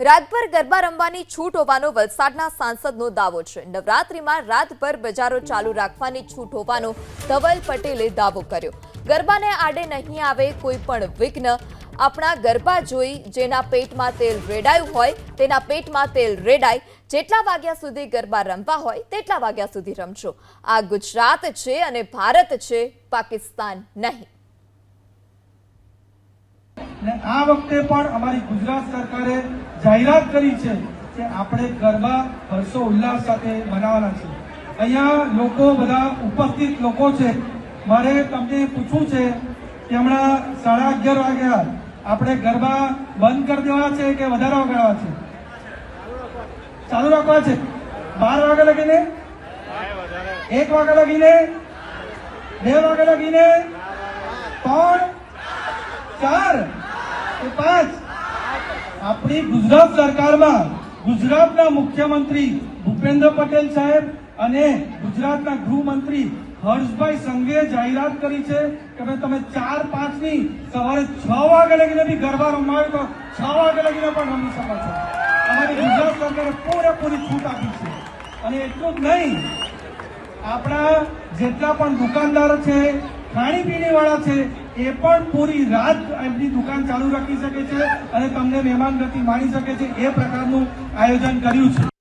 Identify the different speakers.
Speaker 1: રાતભર ગરબા રમવાની છૂટ હોવાનો વલસાડના સાંસદનો દાવો છે. નવરાત્રીમાં રાતભર બજારો ચાલુ રાખવાની છૂટ હોવાનો ધવલ પટેલે દાવો કર્યો. ગરબાને આડે નહીં આવે કોઈ પણ વિઘ્ન. આપણા ગરબા જોઈ જેના પેટમાં તેલ રેડાયું હોય, તેના પેટમાં તેલ રેડાય. જેટલા વાગ્યા સુધી ગરબા રમવા હોય, તેટલા વાગ્યા સુધી રમજો. આ ગુજરાત છે અને ભારત છે, પાકિસ્તાન નહીં.
Speaker 2: ને આ વખતે પણ અમારી ગુજરાત સરકારે જાહેરાત કરી છે કે આપણે ગરબા, હર્ષો, ઉલ્લાસ સાથે મનાવવાના છે. અહીંયા લોકો બધા ઉપસ્થિત લોકો છે. મારે તમને પૂછવું છે કે હમણાં સાડા અગિયાર વાગ્યા, આપણે ગરબા બંધ કરી દેવા છે કે વધારે વગાડવા છે? ચાલુ રાખવા છે? બાર વાગે લગીને? એક વાગે લગીને? બે વાગે લગીને? ત્રણ? ચાર? કે પાંચ આપણી ગુજરાત સરકારમાં ગુજરાતના મુખ્યમંત્રી ભૂપેન્દ્ર પટેલ સાહેબ અને ગુજરાતના ગૃહમંત્રી હર્ષભાઈ સંઘે જાહેરાત કરી છે કે ભાઈ તમે ચાર પાંચની સવારે છ વાગે લગીને બી ગરબા રમવા તો છ વાગે લગીને પણ રમી શકો છો. અમારી ગુજરાત સરકારે પૂરેપૂરી છૂટ આપી છે. અને એટલું જ નહીં, આપણા જેટલા પણ દુકાનદારો છે ખાણીપીણી વાળા છે, એ પણ પૂરી રાત એમની દુકાન ચાલુ રાખી શકે છે અને તમને મહેમાન ગતિ માણી શકે છે, એ પ્રકારનું આયોજન કર્યું છે.